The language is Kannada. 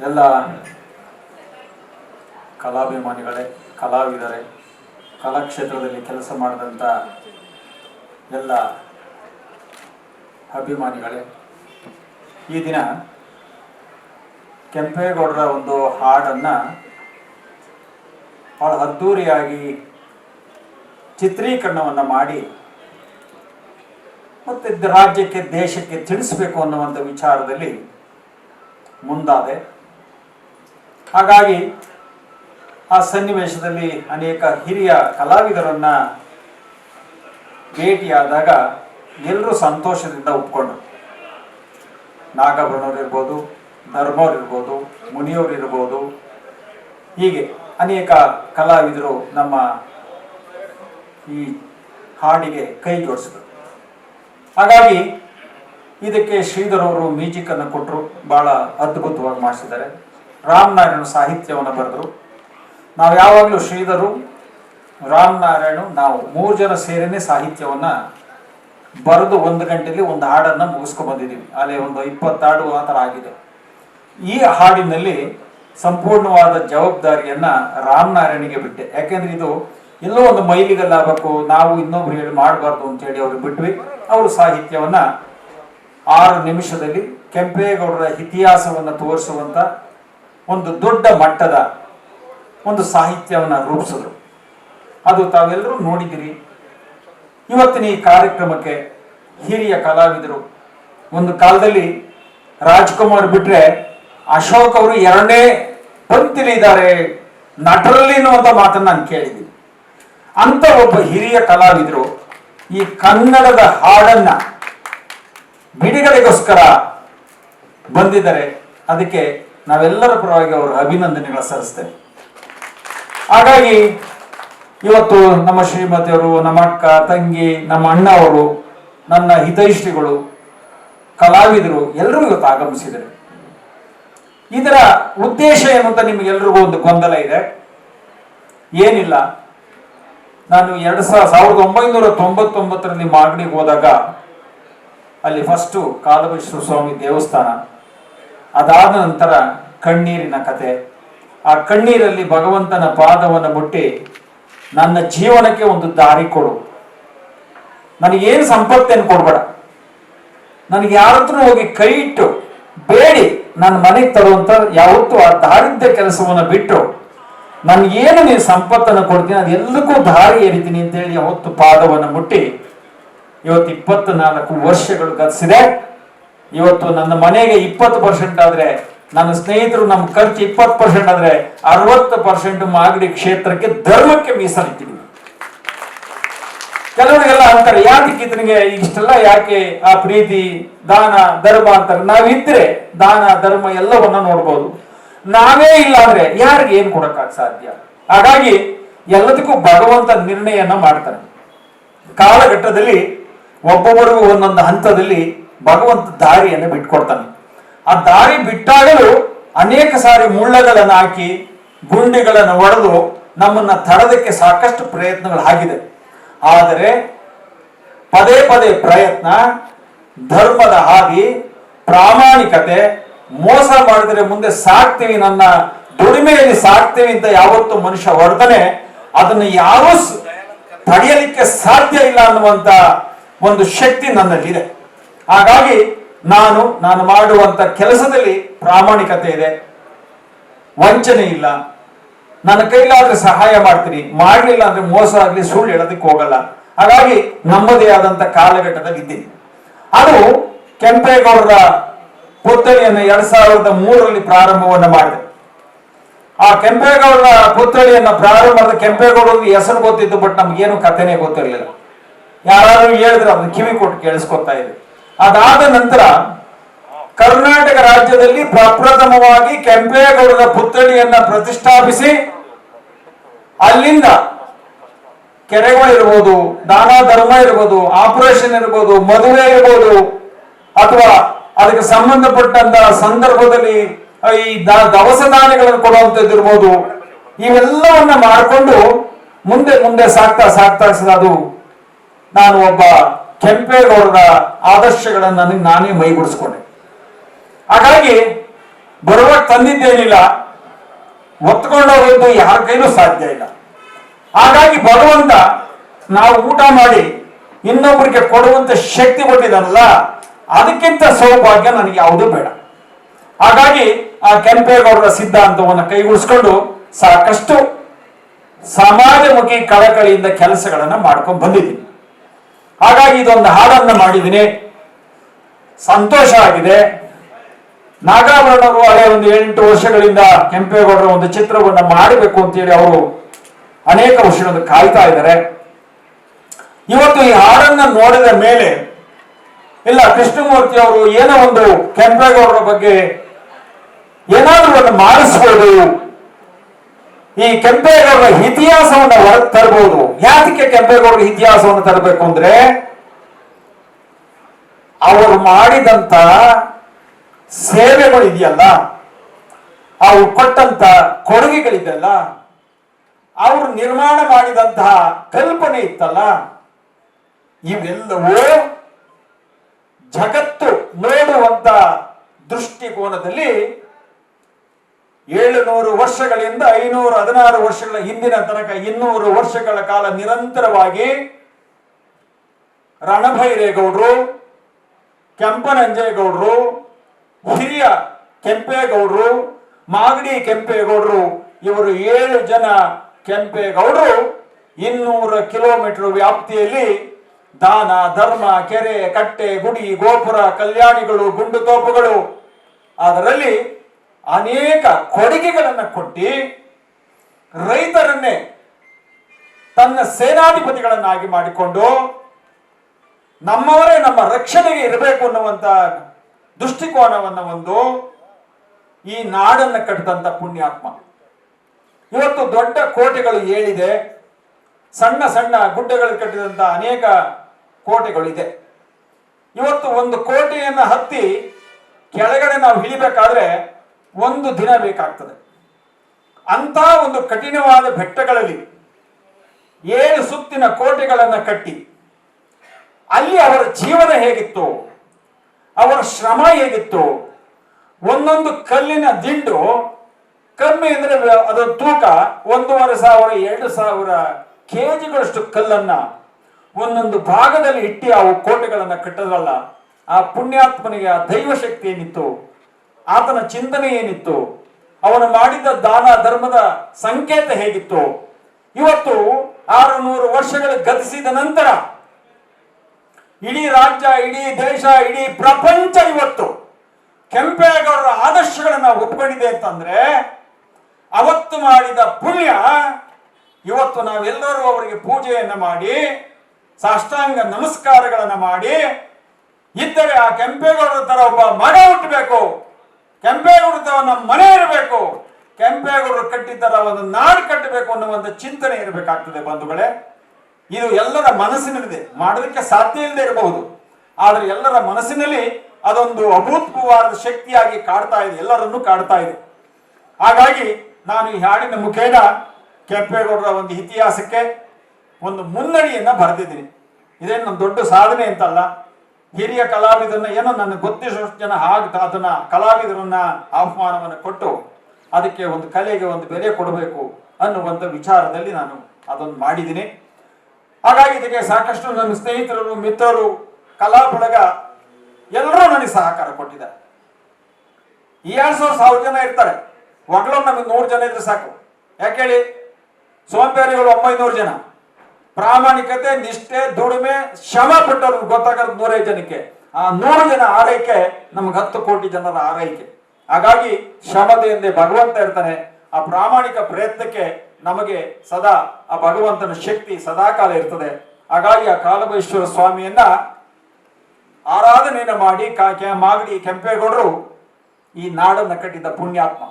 ಎಲ್ಲ ಕಲಾಭಿಮಾನಿಗಳೇ, ಕಲಾವಿದರೇ, ಕಲಾಕ್ಷೇತ್ರದಲ್ಲಿ ಕೆಲಸ ಮಾಡಿದಂಥ ಎಲ್ಲ ಅಭಿಮಾನಿಗಳೇ, ಈ ದಿನ ಕೆಂಪೇಗೌಡರ ಒಂದು ಹಾಡನ್ನು ಬಹಳ ಅದ್ಧೂರಿಯಾಗಿ ಚಿತ್ರೀಕರಣವನ್ನು ಮಾಡಿ ಮತ್ತು ರಾಜ್ಯಕ್ಕೆ, ದೇಶಕ್ಕೆ ತಿಳಿಸ್ಬೇಕು ಅನ್ನುವಂಥ ವಿಚಾರದಲ್ಲಿ ಮುಂದಾದೆ. ಹಾಗಾಗಿ ಆ ಸನ್ನಿವೇಶದಲ್ಲಿ ಅನೇಕ ಹಿರಿಯ ಕಲಾವಿದರನ್ನ ಭೇಟಿಯಾದಾಗ ಎಲ್ಲರೂ ಸಂತೋಷದಿಂದ ಒಪ್ಕೊಂಡ್ರು. ನಾಗಭರಣವ್ರು ಇರ್ಬೋದು, ಧರ್ಮವ್ರು ಇರ್ಬೋದು, ಮುನಿಯವ್ರು ಇರ್ಬೋದು. ಹೀಗೆ ಅನೇಕ ಕಲಾವಿದರು ನಮ್ಮ ಈ ಹಾಡಿಗೆ ಕೈ ಜೋಡಿಸಿದರು. ಹಾಗಾಗಿ ಇದಕ್ಕೆ ಶ್ರೀಧರ್ ಅವರು ಮ್ಯೂಸಿಕ್ ಅನ್ನು ಕೊಟ್ಟರು. ಬಹಳ ಅದ್ಭುತವಾಗಿ ಮಾಡಿಸಿದ್ದಾರೆ. ರಾಮನಾರಾಯಣ ಸಾಹಿತ್ಯವನ್ನು ಬರೆದರು. ನಾವು ಯಾವಾಗಲೂ ಶ್ರೀಧರು ರಾಮನಾರಾಯಣ ನಾವು ಮೂರು ಜನ ಸೇರಿನೇ ಸಾಹಿತ್ಯವನ್ನು ಬರೆದು ಒಂದು ಗಂಟೆಯಲ್ಲಿ ಒಂದು ಹಾಡನ್ನು ಮುಗಿಸ್ಕೊ ಬಂದಿದ್ದೀವಿ ಅಲ್ಲಿ ಒಂದು ಇಪ್ಪತ್ತು ಹಾಡು ಆ ಥರ ಆಗಿದೆ. ಈ ಹಾಡಿನಲ್ಲಿ ಸಂಪೂರ್ಣವಾದ ಜವಾಬ್ದಾರಿಯನ್ನು ರಾಮನಾರಾಯಣಿಗೆ ಬಿಟ್ಟೆ. ಯಾಕೆಂದ್ರೆ ಇದು ಎಲ್ಲೋ ಒಂದು ಮೈಲಿಗಲ್ಲಾಗಬೇಕು ನಾವು ಇನ್ನೊಬ್ರು ಹೇಳಿ ಮಾಡಬಾರ್ದು ಅಂತೇಳಿ ಅವರು ಬಿಟ್ವಿ. ಅವರು ಸಾಹಿತ್ಯವನ್ನು ಆರು ನಿಮಿಷದಲ್ಲಿ ಕೆಂಪೇಗೌಡರ ಇತಿಹಾಸವನ್ನು ತೋರಿಸುವಂತ ಒಂದು ದೊಡ್ಡ ಮಟ್ಟದ ಒಂದು ಸಾಹಿತ್ಯವನ್ನು ರೂಪಿಸಿದ್ರು. ಅದು ತಾವೆಲ್ಲರೂ ನೋಡಿದಿರಿ ಇವತ್ತಿನ ಈ ಕಾರ್ಯಕ್ರಮಕ್ಕೆ ಹಿರಿಯ ಕಲಾವಿದರು, ಒಂದು ಕಾಲದಲ್ಲಿ ರಾಜ್ಕುಮಾರ್ ಬಿಟ್ರೆ ಅಶೋಕ್ ಅವರು ಎರಡನೇ ಪಂಕ್ತಿಲಿ ಇದ್ದಾರೆ ನಟರಲ್ಲಿ ಅನ್ನುವಂಥ ಮಾತನ್ನ ನಾನು ಕೇಳಿದ್ದೀನಿ. ಅಂತ ಒಬ್ಬ ಹಿರಿಯ ಕಲಾವಿದರು ಈ ಕನ್ನಡದ ಹಾಡನ್ನ ಬಿಡುಗಡೆಗೋಸ್ಕರ ಬಂದಿದ್ದಾರೆ. ಅದಕ್ಕೆ ನಾವೆಲ್ಲರ ಪರವಾಗಿ ಅವರು ಅಭಿನಂದನೆಗಳ ಸಲ್ಲಿಸ್ತೇವೆ ಹಾಗಾಗಿ ಇವತ್ತು ನಮ್ಮ ಶ್ರೀಮತಿಯವರು, ನಮ್ಮ ಅಕ್ಕ, ತಂಗಿ, ನಮ್ಮ ಅಣ್ಣ ಅವರು, ನನ್ನ ಹಿತೈಷಿಗಳು, ಕಲಾವಿದರು ಎಲ್ಲರೂ ಇವತ್ತು ಆಗಮಿಸಿದ್ದಾರೆ. ಇದರ ಉದ್ದೇಶ ಏನು ಅಂತ ನಿಮಗೆಲ್ರಿಗೂ ಒಂದು ಗೊಂದಲ ಇದೆ. ಏನಿಲ್ಲ. ನಾನು ಎರಡು ಸಾವಿರ ಸಾವಿರದ ಒಂಬೈನೂರ ತೊಂಬತ್ತೊಂಬತ್ತರಲ್ಲಿ ಮಾಗಡಿಗೆ ಹೋದಾಗ ಅಲ್ಲಿ ಫಸ್ಟು ಕಾಲಬೈಶ್ವರ ಸ್ವಾಮಿ ದೇವಸ್ಥಾನ ಅದಾದ ನಂತರ ಕಣ್ಣೀರಿನ ಕತೆ. ಆ ಕಣ್ಣೀರಲ್ಲಿ ಭಗವಂತನ ಪಾದವನ್ನು ಮುಟ್ಟಿ, ನನ್ನ ಜೀವನಕ್ಕೆ ಒಂದು ದಾರಿ ಕೊಡು. ನನಗೇನು ಸಂಪತ್ತೇನು ಕೊಡಬೇಡ. ನನಗೆ ಯಾರತ್ರ ಹೋಗಿ ಕೈ ಇಟ್ಟು ಬೇಡಿ ನನ್ನ ಮನೆಗೆ ತರುವಂತ ಯಾವತ್ತೂ ಆ ದಾರಿದ್ದ ಕೆಲಸವನ್ನು ಬಿಟ್ಟು, ನನಗೇನು ನೀನು ಸಂಪತ್ತನ್ನು ಕೊಡ್ತೀನಿ ಅದೆಲ್ಲಕ್ಕೂ ದಾರಿ ಎರಿತೀನಿ ಅಂತೇಳಿ ಯಾವತ್ತು ಪಾದವನ್ನು ಮುಟ್ಟಿ, ಇವತ್ತು ಇಪ್ಪತ್ನಾಲ್ಕು ವರ್ಷಗಳು ಗತಿಸಿದೆ ಇವತ್ತು ನನ್ನ ಮನೆಗೆ ಇಪ್ಪತ್ತು ಪರ್ಸೆಂಟ್ ಆದ್ರೆ, ನನ್ನ ಸ್ನೇಹಿತರು ನಮ್ಮ ಖರ್ಚು ಇಪ್ಪತ್ತು ಪರ್ಸೆಂಟ್ ಆದ್ರೆ, ಅರವತ್ತು ಪರ್ಸೆಂಟ್ ಮಾಗಡಿ ಕ್ಷೇತ್ರಕ್ಕೆ ಧರ್ಮಕ್ಕೆ ಮೀಸಲಿಟ್ಟಿದ್ವಿ ಕೆಲವರಿಗೆಲ್ಲ ಅಂತಾರೆ ಯಾಕೆ ಇತನಿಗೆ ಇಷ್ಟೆಲ್ಲ ಯಾಕೆ ಆ ಪ್ರೀತಿ, ದಾನ, ಧರ್ಮ ಅಂತಾರೆ. ನಾವಿದ್ರೆ ದಾನ, ಧರ್ಮ ಎಲ್ಲವನ್ನ ನೋಡ್ಬೋದು. ನಾವೇ ಇಲ್ಲ ಅಂದ್ರೆ ಯಾರಿಗೆ ಏನ್ ಕೊಡಕ್ಕಾಗ ಸಾಧ್ಯ? ಹಾಗಾಗಿ ಎಲ್ಲದಕ್ಕೂ ಭಗವಂತ ನಿರ್ಣಯನ ಮಾಡ್ತಾನೆ ಕಾಲಘಟ್ಟದಲ್ಲಿ ಒಬ್ಬೊಬ್ಬರಿಗೂ ಒಂದೊಂದು ಹಂತದಲ್ಲಿ ಭಗವಂತ ದಾರಿಯನ್ನು ಬಿಟ್ಕೊಡ್ತಾನೆ. ಆ ದಾರಿ ಬಿಟ್ಟಾಗಲೂ ಅನೇಕ ಸಾರಿ ಮುಳ್ಳಗಳನ್ನು ಹಾಕಿ, ಗುಂಡಿಗಳನ್ನು ಒಡೆದು ನಮ್ಮನ್ನ ತಡದಕ್ಕೆ ಸಾಕಷ್ಟು ಪ್ರಯತ್ನಗಳು ಆಗಿದೆ ಆದರೆ ಪದೇ ಪದೇ ಪ್ರಯತ್ನ, ಧರ್ಮದ ಹಾದಿ, ಪ್ರಾಮಾಣಿಕತೆ, ಮೋಸ ಮಾಡಿದರೆ ಮುಂದೆ ಸಾಕ್ತೀವಿ ನನ್ನ ದುಡಿಮೆಯಲ್ಲಿ ಸಾಕ್ತೀವಿ ಅಂತ ಯಾವತ್ತು ಮನುಷ್ಯ ಹೊಡೆದನೆ ಅದನ್ನು ಯಾರೂ ತಡೆಯಲಿಕ್ಕೆ ಸಾಧ್ಯ ಇಲ್ಲ ಅನ್ನುವಂತ ಒಂದು ಶಕ್ತಿ ನನ್ನಲ್ಲಿದೆ. ಹಾಗಾಗಿ ನಾನು ನಾನು ಮಾಡುವಂತ ಕೆಲಸದಲ್ಲಿ ಪ್ರಾಮಾಣಿಕತೆ ಇದೆ. ವಂಚನೆ ಇಲ್ಲ. ನನ್ನ ಕೈಲಾದ್ರೆ ಸಹಾಯ ಮಾಡ್ತೀನಿ. ಮಾಡಲಿಲ್ಲ ಅಂದ್ರೆ ಮೋಸ ಆಗ್ಲಿ, ಸುಳ್ಳು ಹೇಳೋದಕ್ಕೆ ಹೋಗಲ್ಲ. ಹಾಗಾಗಿ ನಮ್ಮದೇ ಆದಂತ ಕಾಲಘಟ್ಟದಲ್ಲಿ ಇದ್ದೀನಿ. ಅದು ಕೆಂಪೇಗೌಡರ ಪುತ್ಥಳಿಯನ್ನು ಎರಡ್ ಸಾವಿರದ ಮೂರರಲ್ಲಿ ಪ್ರಾರಂಭವನ್ನು ಮಾಡಿದೆ. ಆ ಕೆಂಪೇಗೌಡರ ಪುತ್ಥಳಿಯನ್ನ ಪ್ರಾರಂಭ ಮಾಡಿದ ಕೆಂಪೇಗೌಡರಿಗೆ ಹೆಸರು ಗೊತ್ತಿತ್ತು, ಬಟ್ ನಮ್ಗೇನು ಕಥೆನೇ ಗೊತ್ತಿರಲಿಲ್ಲ. ಯಾರಾದ್ರೂ ಹೇಳಿದ್ರೆ ಅದನ್ನ ಕಿವಿ ಕೊಟ್ಟು ಕೇಳಿಸ್ಕೊತಾ ಇದೆ ಅದಾದ ನಂತರ ಕರ್ನಾಟಕ ರಾಜ್ಯದಲ್ಲಿ ಪ್ರಪ್ರಥಮವಾಗಿ ಕೆಂಪೇಗೌಡರ ಪುತ್ಥಳಿಯನ್ನ ಪ್ರತಿಷ್ಠಾಪಿಸಿ ಅಲ್ಲಿಂದ ಕೆರೆಗಳಿರ್ಬೋದು ದಾನ ಧರ್ಮ ಇರ್ಬೋದು, ಆಪರೇಷನ್ ಇರ್ಬೋದು, ಮದುವೆ ಇರ್ಬೋದು, ಅಥವಾ ಅದಕ್ಕೆ ಸಂಬಂಧಪಟ್ಟಂತ ಸಂದರ್ಭದಲ್ಲಿ ಈ ದವಸ ಧಾನ್ಯಗಳನ್ನು ಕೊಡುವಂಥದ್ದು ಇರ್ಬೋದು, ಇವೆಲ್ಲವನ್ನ ಮಾಡಿಕೊಂಡು ಮುಂದೆ ಮುಂದೆ ಸಾಕ್ತಾ ಸಾಕ್ತಾ ಅದು ನಾನು ಒಬ್ಬ ಕೆಂಪೇಗೌಡರ ಆದರ್ಶಗಳನ್ನು ನನಗೆ ನಾನೇ ಮೈಗೂಡಿಸ್ಕೊಂಡೆ. ಹಾಗಾಗಿ ಬರುವಾಗ ತಂದಿದ್ದೇನಿಲ್ಲ ಹೊತ್ಕೊಂಡೋಗೋದು ಯಾರ ಕೈಲೂ ಸಾಧ್ಯ ಇಲ್ಲ. ಹಾಗಾಗಿ ಭಗವಂತ ನಾವು ಊಟ ಮಾಡಿ ಇನ್ನೊಬ್ಬರಿಗೆ ಕೊಡುವಂತ ಶಕ್ತಿ ಕೊಟ್ಟಿದ್ದಾನಲ್ಲ, ಅದಕ್ಕಿಂತ ಸೌಭಾಗ್ಯ ನನಗೆ ಯಾವುದೂ ಬೇಡ. ಹಾಗಾಗಿ ಆ ಕೆಂಪೇಗೌಡರ ಸಿದ್ಧಾಂತವನ್ನು ಕೈಗೂಡಿಸ್ಕೊಂಡು ಸಾಕಷ್ಟು ಸಮಾಜಮುಖಿ ಕಳಕಳಿಯಿಂದ ಕೆಲಸಗಳನ್ನು ಮಾಡ್ಕೊಂಡು ಬಂದಿದ್ದೀನಿ. ಹಾಗಾಗಿ ಇದೊಂದು ಹಾಡನ್ನು ಮಾಡಿದ್ದೀನಿ. ಸಂತೋಷ ಆಗಿದೆ. ನಾಗಾಭರಣರು ಅದೇ ಒಂದು ಎಂಟು ವರ್ಷಗಳಿಂದ ಕೆಂಪೇಗೌಡರ ಒಂದು ಚಿತ್ರವನ್ನು ಮಾಡಬೇಕು ಅಂತೇಳಿ ಅವರು ಅನೇಕ ವರ್ಷಗಳಿಂದ ಕಾಯ್ತಾ ಇದ್ದಾರೆ. ಇವತ್ತು ಈ ಹಾಡನ್ನು ನೋಡಿದ ಮೇಲೆ, ಇಲ್ಲ, ಕೃಷ್ಣಮೂರ್ತಿ ಅವರು ಏನೋ ಒಂದು ಕೆಂಪೇಗೌಡರ ಬಗ್ಗೆ ಏನಾದರೂ ಒಂದು ಮಾಡಿಸ್ಬೋದು ಈ ಕೆಂಪೇಗೌಡರ ಇತಿಹಾಸವನ್ನ ಹೊರಗೆ ತರಬಹುದು ಯಾತಕ್ಕೆ ಕೆಂಪೇಗೌಡರ ಇತಿಹಾಸವನ್ನು ತರಬೇಕು ಅಂದ್ರೆ, ಅವರು ಮಾಡಿದಂತ ಸೇವೆಗಳು ಇದೆಯಲ್ಲ, ಅವ್ರು ಕೊಟ್ಟಂತ ಕೊಡುಗೆಗಳಿದೆಯಲ್ಲ, ಅವರು ನಿರ್ಮಾಣ ಮಾಡಿದಂತಹ ಕಲ್ಪನೆ ಇತ್ತಲ್ಲ, ಇವೆಲ್ಲವೂ ಜಗತ್ತು ನೋಡುವಂತ ದೃಷ್ಟಿಕೋನದಲ್ಲಿ ಏಳುನೂರು ವರ್ಷಗಳಿಂದ ಐನೂರು ಹದಿನಾರು ವರ್ಷಗಳ ಹಿಂದಿನ ತನಕ ಇನ್ನೂರು ವರ್ಷಗಳ ಕಾಲ ನಿರಂತರವಾಗಿ ರಣಭೈರೇಗೌಡರು, ಕೆಂಪನಂಜೇಗೌಡರು, ಹಿರಿಯ ಕೆಂಪೇಗೌಡರು, ಮಾಗಡಿ ಕೆಂಪೇಗೌಡರು, ಇವರು ಏಳು ಜನ ಕೆಂಪೇಗೌಡರು. ಇನ್ನೂರು ಕಿಲೋಮೀಟರ್ ವ್ಯಾಪ್ತಿಯಲ್ಲಿ ದಾನ, ಧರ್ಮ, ಕೆರೆ, ಕಟ್ಟೆ, ಗುಡಿ, ಗೋಪುರ, ಕಲ್ಯಾಣಿಗಳು, ಗುಂಡು ತೋಪುಗಳು. ಅದರಲ್ಲಿ ಅನೇಕ ಕೊಡುಗೆಗಳನ್ನು ಕೊಟ್ಟು ರೈತರನ್ನೇ ತನ್ನ ಸೇನಾಧಿಪತಿಗಳನ್ನಾಗಿ ಮಾಡಿಕೊಂಡು ನಮ್ಮವರೇ ನಮ್ಮ ರಕ್ಷಣೆಗೆ ಇರಬೇಕು ಅನ್ನುವಂತ ದೃಷ್ಟಿಕೋನವನ್ನ ಒಂದು ಈ ನಾಡನ್ನ ಕಟ್ಟಿದಂತ ಪುಣ್ಯಾತ್ಮ. ಇವತ್ತು ದೊಡ್ಡ ಕೋಟೆಗಳು ಏಳಿದೆ, ಸಣ್ಣ ಸಣ್ಣ ಗುಡ್ಡಗಳು ಕಟ್ಟಿದಂತ ಅನೇಕ ಕೋಟೆಗಳಿದೆ. ಇವತ್ತು ಒಂದು ಕೋಟೆಯನ್ನ ಹತ್ತಿ ಕೆಳಗಡೆ ನಾವು ಇಳಿಬೇಕಾದ್ರೆ ಒಂದು ದಿನ ಬೇಕಾಗ್ತದೆ. ಅಂತ ಒಂದು ಕಠಿಣವಾದ ಬೆಟ್ಟಗಳಲ್ಲಿ ಏಳು ಸುತ್ತಿನ ಕೋಟೆಗಳನ್ನು ಕಟ್ಟಿ, ಅಲ್ಲಿ ಅವರ ಜೀವನ ಹೇಗಿತ್ತು, ಅವರ ಶ್ರಮ ಹೇಗಿತ್ತು, ಒಂದೊಂದು ಕಲ್ಲಿನ ದಿಂಡು, ಕಮ್ಮಿ ಅಂದ್ರೆ ಅದರ ತೂಕ ಒಂದೂವರೆ ಸಾವಿರ, ಎರಡು ಸಾವಿರ ಕೆಜಿಗಳಷ್ಟು ಕಲ್ಲನ್ನ ಒಂದೊಂದು ಭಾಗದಲ್ಲಿ ಇಟ್ಟಿ ಅವು ಕೋಟೆಗಳನ್ನು ಕಟ್ಟದಲ್ಲ. ಆ ಪುಣ್ಯಾತ್ಮನಿಗೆ ಆ ದೈವ ಶಕ್ತಿ ಏನಿತ್ತು ಆತನ ಚಿಂತನೆ ಏನಿತ್ತು? ಅವನು ಮಾಡಿದ ದಾನ ಧರ್ಮದ ಸಂಕೇತ ಹೇಗಿತ್ತು? ಇವತ್ತು ಆರು ನೂರು ವರ್ಷಗಳು ಗತಿಸಿದ ನಂತರ ಇಡೀ ರಾಜ್ಯ, ಇಡೀ ದೇಶ, ಇಡೀ ಪ್ರಪಂಚ ಇವತ್ತು ಕೆಂಪೇಗೌಡರ ಆದರ್ಶಗಳನ್ನ ಒಪ್ಪಿಕೊಂಡಿದೆ ಅಂತಂದ್ರೆ, ಅವತ್ತು ಮಾಡಿದ ಪುಣ್ಯ ಇವತ್ತು ನಾವೆಲ್ಲರೂ ಅವರಿಗೆ ಪೂಜೆಯನ್ನು ಮಾಡಿ, ಸಾಷ್ಟಾಂಗ ನಮಸ್ಕಾರಗಳನ್ನು ಮಾಡಿ, ಇದ್ದರೆ ಆ ಕೆಂಪೇಗೌಡರ ತರ ಒಬ್ಬ ಮಗ ಹುಟ್ಟಬೇಕು. ಕೆಂಪೇಗೌಡರ ತರ ನಮ್ಮ ಮನೆ ಇರಬೇಕು. ಕೆಂಪೇಗೌಡರು ಕಟ್ಟಿದ್ದರ ಒಂದು ನಾಡು ಕಟ್ಟಬೇಕು ಅನ್ನುವಂಥ ಚಿಂತನೆ ಇರಬೇಕಾಗ್ತದೆ ಬಂಧುಗಳೇ. ಇದು ಎಲ್ಲರ ಮನಸ್ಸಿನಲ್ಲಿದೆ. ಮಾಡೋದಕ್ಕೆ ಸಾಧ್ಯ ಇಲ್ಲದೆ ಇರಬಹುದು. ಆದರೆ ಎಲ್ಲರ ಮನಸ್ಸಿನಲ್ಲಿ ಅದೊಂದು ಅಭೂತಪೂರ್ವವಾದ ಶಕ್ತಿಯಾಗಿ ಕಾಡ್ತಾ ಇದೆ. ಎಲ್ಲರನ್ನೂ ಕಾಡ್ತಾ ಇದೆ. ಹಾಗಾಗಿ ನಾನು ಈ ಹಾಡಿನ ಮುಖೇನ ಕೆಂಪೇಗೌಡರ ಒಂದು ಇತಿಹಾಸಕ್ಕೆ ಒಂದು ಮುನ್ನಡಿಯನ್ನ ಬರೆದಿದ್ದೀನಿ. ಇದೇನು ನಮ್ಮ ದೊಡ್ಡ ಸಾಧನೆ ಅಂತಲ್ಲ. ಹಿರಿಯ ಕಲಾವಿದರನ್ನ ಏನೋ ನನಗೆ ಗೊತ್ತಿರೋಷ್ಟು ಜನ ಹಾಗೆ ಅದನ್ನ ಕಲಾವಿದರನ್ನ ಆಹ್ವಾನವನ್ನು ಕೊಟ್ಟು ಅದಕ್ಕೆ ಒಂದು ಕಲೆಗೆ ಒಂದು ಬೆಲೆ ಕೊಡಬೇಕು ಅನ್ನುವಂಥ ವಿಚಾರದಲ್ಲಿ ನಾನು ಅದೊಂದು ಮಾಡಿದ್ದೀನಿ. ಹಾಗಾಗಿ ಇದಕ್ಕೆ ಸಾಕಷ್ಟು ನನ್ನ ಸ್ನೇಹಿತರು, ಮಿತ್ರರು, ಕಲಾ ಬಳಗ ಎಲ್ಲರೂ ನನಗೆ ಸಹಕಾರ ಕೊಟ್ಟಿದ್ದಾರೆ. ಈ ಎರಡ್ ಸಾವಿರ ಸಾವಿರ ಜನ ಇರ್ತಾರೆ. ಒಗ್ಲೂ ನಮಗೆ ನೂರು ಜನ ಇದ್ರೆ ಸಾಕು. ಯಾಕೆ ಹೇಳಿ? ಸೋಂಬೇರಿಗಳು ಒಂಬೈನೂರು ಜನ. ಪ್ರಾಮಾಣಿಕತೆ, ನಿಷ್ಠೆ, ದುಡಿಮೆ, ಶ್ರಮ ಪಟ್ಟರು ಗೊತ್ತಾಗದ ನೂರೈದು ಜನಕ್ಕೆ. ಆ ನೂರು ಜನ ಆರೈಕೆ ನಮ್ಗೆ ಹತ್ತು ಕೋಟಿ ಜನರ ಆರೈಕೆ. ಹಾಗಾಗಿ ಶ್ರಮತೆಯಿಂದ ಭಗವಂತ ಇರ್ತಾನೆ. ಆ ಪ್ರಾಮಾಣಿಕ ಪ್ರಯತ್ನಕ್ಕೆ ನಮಗೆ ಸದಾ ಆ ಭಗವಂತನ ಶಕ್ತಿ ಸದಾಕಾಲ ಇರ್ತದೆ. ಹಾಗಾಗಿ ಆ ಕಾಲಭೈಶ್ವರ ಸ್ವಾಮಿಯನ್ನ ಆರಾಧನೆಯನ್ನು ಮಾಡಿ ಮಾಗಡಿ ಕೆಂಪೇಗೌಡರು ಈ ನಾಡನ್ನ ಕಟ್ಟಿದ ಪುಣ್ಯಾತ್ಮ.